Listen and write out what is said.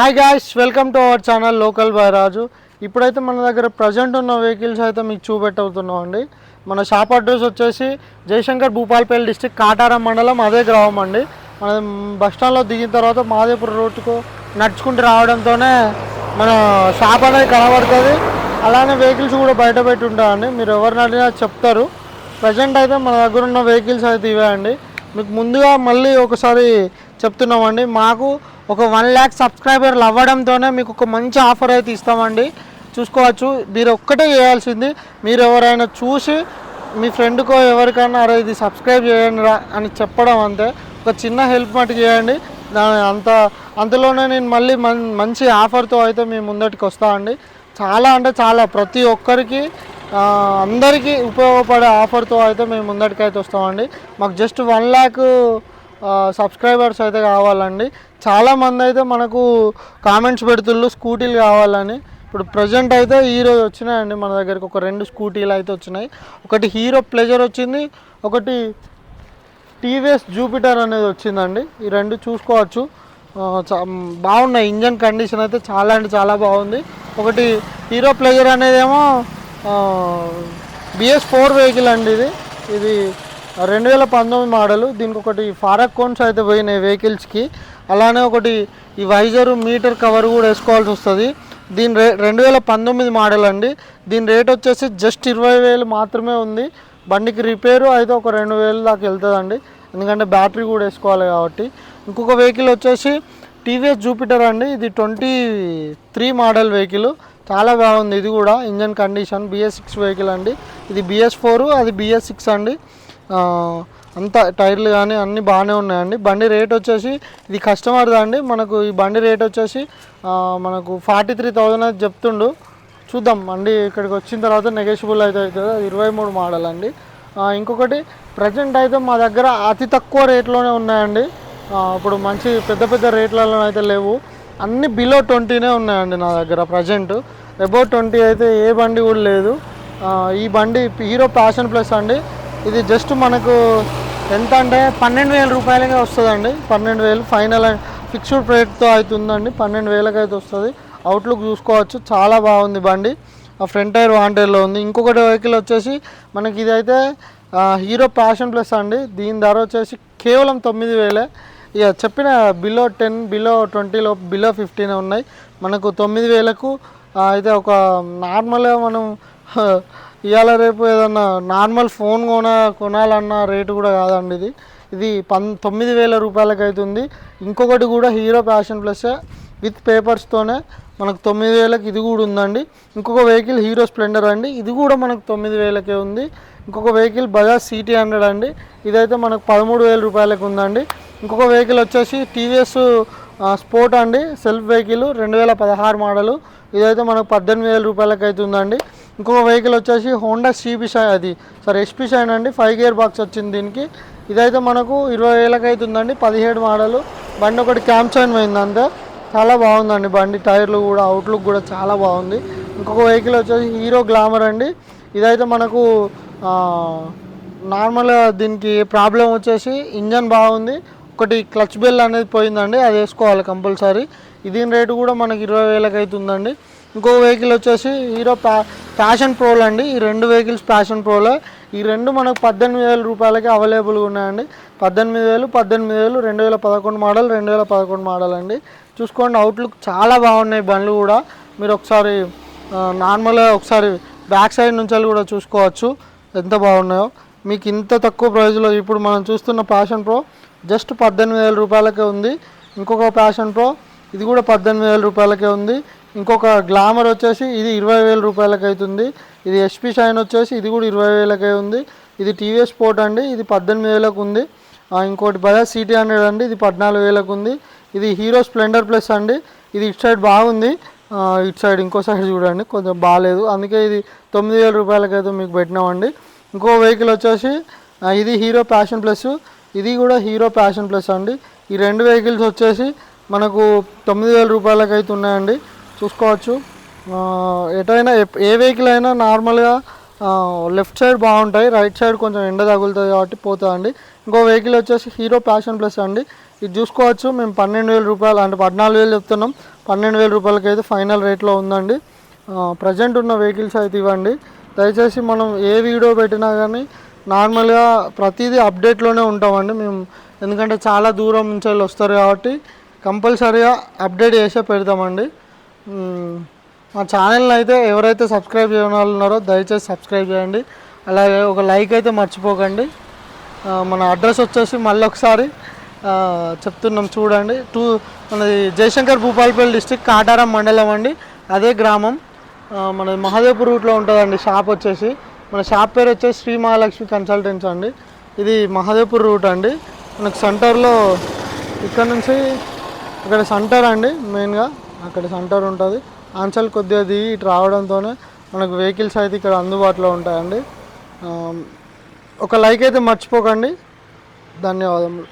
Hi guys welcome to our channel local boy Raju ఇప్పుడైతే మన దగ్గర ప్రజెంట్ ఉన్న వెహికల్స్ అయితే మీకు చూపెట్టవుతున్నాం అండి మన షాప్ అడ్రస్ వచ్చేసి జయశంకర్ భూపాల్పల్లి డిస్టిక్ కాటారం మండలం అదే గ్రామం అండి. మన బస్ స్టాండ్లో దిగిన తర్వాత మాదేపురం రోడ్డుకు నడుచుకుంటూ రావడంతోనే మన షాప్ అనేది కనబడుతుంది. అలానే వెహికల్స్ కూడా బయట పెట్టి ఉంటాయండి. మీరు ఎవరిని అడిగినా చెప్తారు. ప్రజెంట్ అయితే మన దగ్గర ఉన్న వెహికల్స్ అయితే ఇవే అండి. మీకు ముందుగా మళ్ళీ ఒకసారి చెప్తున్నామండి. మాకు ఒక వన్ ల్యాక్ సబ్స్క్రైబర్లు అవ్వడంతోనే మీకు ఒక మంచి ఆఫర్ అయితే ఇస్తామండి. చూసుకోవచ్చు. మీరు ఒక్కటే చేయాల్సింది మీరు ఎవరైనా చూసి మీ ఫ్రెండ్కో ఎవరికైనా అరే ఇది సబ్స్క్రైబ్ చేయండి రా అని చెప్పడం అంతే. ఒక చిన్న హెల్ప్ మటు చేయండి. దాని అంత అంతలోనే నేను మళ్ళీ మం మంచి ఆఫర్తో అయితే మీ ముందటికి వస్తా అండి. చాలా అంటే చాలా ప్రతి ఒక్కరికి అందరికీ ఉపయోగపడే ఆఫర్తో అయితే మేము ముందటికి అయితే వస్తామండి. మాకు జస్ట్ వన్ ల్యాక్ సబ్స్క్రైబర్స్ అయితే కావాలండి. చాలామంది అయితే మనకు కామెంట్స్ పెడుతుళ్ళు స్కూటీలు కావాలని. ఇప్పుడు ప్రజెంట్ అయితే ఈరోజు వచ్చినాయండి మన దగ్గరికి. ఒక రెండు స్కూటీలు అయితే వచ్చినాయి. ఒకటి హీరో ప్లెజర్ వచ్చింది. ఒకటి టీవీఎస్ జూపిటర్ అనేది వచ్చిందండి. ఈ రెండు చూసుకోవచ్చు. బాగున్నాయి. ఇంజన్ కండిషన్ అయితే చాలా అంటే చాలా బాగుంది. ఒకటి హీరో ప్లెజర్ అనేదేమో బిఎస్ ఫోర్ వెహికల్ అండి ఇది. ఇది రెండు వేల పంతొమ్మిది మోడల్. దీనికి ఒకటి ఫారక్ కోన్స్ అయితే పోయినాయి వెహికల్స్కి. అలానే ఒకటి ఈ వైజరు మీటర్ కవర్ కూడా వేసుకోవాల్సి వస్తుంది. దీని రే రెండు వేల పంతొమ్మిది మోడల్ అండి. దీని రేట్ వచ్చేసి జస్ట్ ఇరవై వేలు మాత్రమే ఉంది. బండికి రిపేరు అయితే ఒక రెండు వేలు దాకా వెళ్తుందండి. ఎందుకంటే బ్యాటరీ కూడా వేసుకోవాలి కాబట్టి. ఇంకొక వెహికల్ వచ్చేసి టీవీఎస్ జూపిటర్ అండి. ఇది ట్వంటీ త్రీ మోడల్ వెహికల్. చాలా బాగుంది. ఇది కూడా engine condition BS six vehicle అండి. ఇది బిఎస్ ఫోర్ అది బిఎస్ సిక్స్ అండి. అంతా టైర్లు కానీ అన్నీ బాగానే ఉన్నాయండి. బండి రేట్ వచ్చేసి ఇది కస్టమర్ది అండి? మనకు ఈ బండి రేట్ వచ్చేసి మనకు ఫార్టీ త్రీ థౌజండ్ అది చెప్తుండు. చూద్దాం బండి ఇక్కడికి వచ్చిన తర్వాత నెగోషియబుల్ అయితే అవుతుంది? అది ఇరవై మూడు మోడల్ అండి. ఇంకొకటి ప్రజెంట్ అయితే మా దగ్గర అతి తక్కువ రేట్లోనే ఉన్నాయండి. ఇప్పుడు మంచి పెద్ద పెద్ద రేట్లలో అయితే లేవు. అన్ని బిలో ట్వంటీనే ఉన్నాయండి నా దగ్గర ప్రజెంట్ అబౌట్ ట్వంటీ అయితే ఏ బండి కూడా లేదు. ఈ బండి హీరో ప్యాషన్ ప్లస్ అండి. ఇది జస్ట్ మనకు ఎంత అంటే పన్నెండు వేల రూపాయలకే వస్తుందండి. పన్నెండు వేలు ఫైనల్ ఫిక్స్డ్ రేట్తో అవుతుందండి. పన్నెండు వేలకైతే అయితే వస్తుంది. అవుట్లుక్ చూసుకోవచ్చు. చాలా బాగుంది బండి. ఆ ఫ్రంట్ టైర్ వాంటైర్లో ఉంది. ఇంకొకటి వెహికల్ వచ్చేసి మనకి ఇదైతే హీరో ప్యాషన్ ప్లస్ అండి. దీని ధర వచ్చేసి కేవలం తొమ్మిది వేలే. ఇక చెప్పిన బిలో టెన్ బిలో ట్వంటీలో బిలో ఫిఫ్టీన్ ఉన్నాయి. మనకు తొమ్మిది వేలకు అయితే ఒక నార్మల్గా మనం ఇవాళ రేపు ఏదన్నా నార్మల్ ఫోన్ కొన కొనాలన్న రేటు కూడా కాదండి ఇది. ఇది పన్ తొమ్మిది వేల రూపాయలకి అవుతుంది ఇంకొకటి కూడా హీరో ప్యాషన్ ప్లస్ విత్ పేపర్స్తోనే మనకు తొమ్మిది వేలకు ఇది కూడా ఉందండి. ఇంకొక వెహికల్ హీరో స్ప్లెండర్ అండి. ఇది కూడా మనకు తొమ్మిది వేలకే ఉంది. ఇంకొక వెహికల్ బజాజ్ సిటీ హండ్రెడ్ అండి. ఇదైతే మనకు పదమూడు వేల రూపాయలకు ఉందండి. ఇంకొక వెహికల్ వచ్చేసి టీవీఎస్ స్పోర్ట్ అండి. సెల్ఫ్ వెహికల్ రెండు వేల పదహారు మోడలు. ఇదైతే మనకు పద్దెనిమిది వేల రూపాయలకి అవుతుందండి ఇంకొక వెహికల్ వచ్చేసి హోండా సిబి షైన్ అది. సారీ ఎస్పీ షైన్ అండి ఫైవ్ గేర్ బాక్స్ వచ్చింది దీనికి. ఇదైతే మనకు ఇరవై వేలకు అవుతుందండి పదిహేడు మోడలు బండి ఒకటి క్యాంప్ షైన్ పోయింది అంతే. చాలా బాగుందండి బండి టైర్లు కూడా అవుట్లుక్ కూడా చాలా బాగుంది. ఇంకొక వెహికల్ వచ్చేసి హీరో గ్లామర్ అండి. ఇదైతే మనకు నార్మల్గా దీనికి ప్రాబ్లం వచ్చేసి ఇంజన్ బాగుంది. ఒకటి క్లచ్ బెల్ అనేది పోయిందండి అది వేసుకోవాలి కంపల్సరీ దీని రేటు కూడా మనకి ఇరవై వేలకి అవుతుందండి ఇంకో వెహికల్ వచ్చేసి హీరో ప్యా ప్యాషన్ ప్రోలు అండి. ఈ రెండు వెహికల్స్ ప్యాషన్ ప్రోలో ఈ రెండు మనకు పద్దెనిమిది వేల రూపాయలకి అవైలబుల్గా ఉన్నాయండి. పద్దెనిమిది వేలు పద్దెనిమిది వేలు రెండు వేల పదకొండు మోడల్ రెండు వేల పదకొండు మోడల్ అండి. చూసుకోండి అవుట్లుక్ చాలా బాగున్నాయి బండ్లు కూడా. మీరు ఒకసారి నార్మల్గా ఒకసారి బ్యాక్ సైడ్ నుంచి వెళ్ళి కూడా చూసుకోవచ్చు. ఎంత బాగున్నాయో. మీకు ఇంత తక్కువ ప్రైస్లో ఇప్పుడు మనం చూస్తున్న ప్యాషన్ ప్రో జస్ట్ పద్దెనిమిది వేల రూపాయలకే ఉంది. ఇంకొక ప్యాషన్ ప్రో ఇది కూడా పద్దెనిమిది వేల రూపాయలకే ఉంది. ఇంకొక గ్లామర్ వచ్చేసి ఇది ఇరవై వేల రూపాయలకి అవుతుంది ఇది ఎస్పీ షైన్ వచ్చేసి ఇది కూడా ఇరవై వేలకే ఉంది. ఇది టీవీఎస్ స్పోర్ట్ అండి ఇది పద్దెనిమిది వేలకు ఉంది ఇంకోటి బజాజ్ సిటీ హండ్రెడ్ అండి ఇది పద్నాలుగు వేలకు ఉంది ఇది హీరో స్ప్లెండర్ ప్లస్ అండి ఇది ఇటు సైడ్ బాగుంది. ఇటు సైడ్ ఇంకో సైడ్ చూడండి కొంచెం బాగాలేదు అందుకే ఇది తొమ్మిది వేల రూపాయలకైతే మీకు పెట్టినామండి. ఇంకో వెహికల్ వచ్చేసి ఇది హీరో ప్యాషన్ ప్లస్ ఇది కూడా హీరో ప్యాషన్ ప్లస్ అండి. ఈ రెండు వెహికల్స్ వచ్చేసి మనకు తొమ్మిది వేల రూపాయలకైతే అయితే ఉన్నాయండి. చూసుకోవచ్చు. ఎటైనా ఏ వెహికల్ అయినా నార్మల్గా లెఫ్ట్ సైడ్ బాగుంటాయి రైట్ సైడ్ కొంచెం ఎండ తగులుతుంది కాబట్టి పోతుందండి ఇంకో వెహికల్ వచ్చేసి హీరో ప్యాషన్ ప్లస్ అండి. ఇది చూసుకోవచ్చు. మేము పన్నెండు వేల రూపాయలు అంటే పద్నాలుగు వేలు చెప్తున్నాం. పన్నెండు వేల రూపాయలకి అయితే ఫైనల్ రేట్లో ఉందండి. ప్రజెంట్ ఉన్న వెహికల్స్ అయితే ఇవ్వండి. దయచేసి మనం ఏ వీడియో పెట్టినా కానీ నార్మల్గా ప్రతిదీ అప్డేట్లోనే ఉంటామండి. మేము ఎందుకంటే చాలా దూరం నుంచి వస్తారు కాబట్టి కంపల్సరీగా అప్డేట్ చేసే పెడతామండి. మా ఛానల్ని అయితే ఎవరైతే సబ్స్క్రైబ్ చేయని వాళ్ళు ఉన్నారో దయచేసి సబ్స్క్రైబ్ చేయండి. అలాగే ఒక లైక్ అయితే మర్చిపోకండి. మన అడ్రస్ వచ్చేసి మళ్ళీ ఒకసారి చెప్తున్నాం చూడండి. టూ మనది జయశంకర్ భూపాలపల్లి డిస్టిక్ కాటారం మండలం అండి. అదే గ్రామం. మన మహాదేవ్పూర్ రూట్లో ఉంటుందండి షాప్ వచ్చేసి. మన షాప్ పేరు వచ్చేసి శ్రీ మహాలక్ష్మి కన్సల్టెంట్స్ అండి. ఇది మహాదేవ్పూర్ రూట్ అండి. మనకు సెంటర్లో ఇక్కడ నుంచి ఇక్కడ సెంటర్ అండి మెయిన్గా. అక్కడ సెంటర్ ఉంటుంది. ఆంచల్ కొద్దిగా దిగి ఇటు రావడంతోనే మనకు వెహికల్స్ అయితే ఇక్కడ అందుబాటులో ఉంటాయండి. ఒక లైక్ అయితే మర్చిపోకండి. ధన్యవాదములు.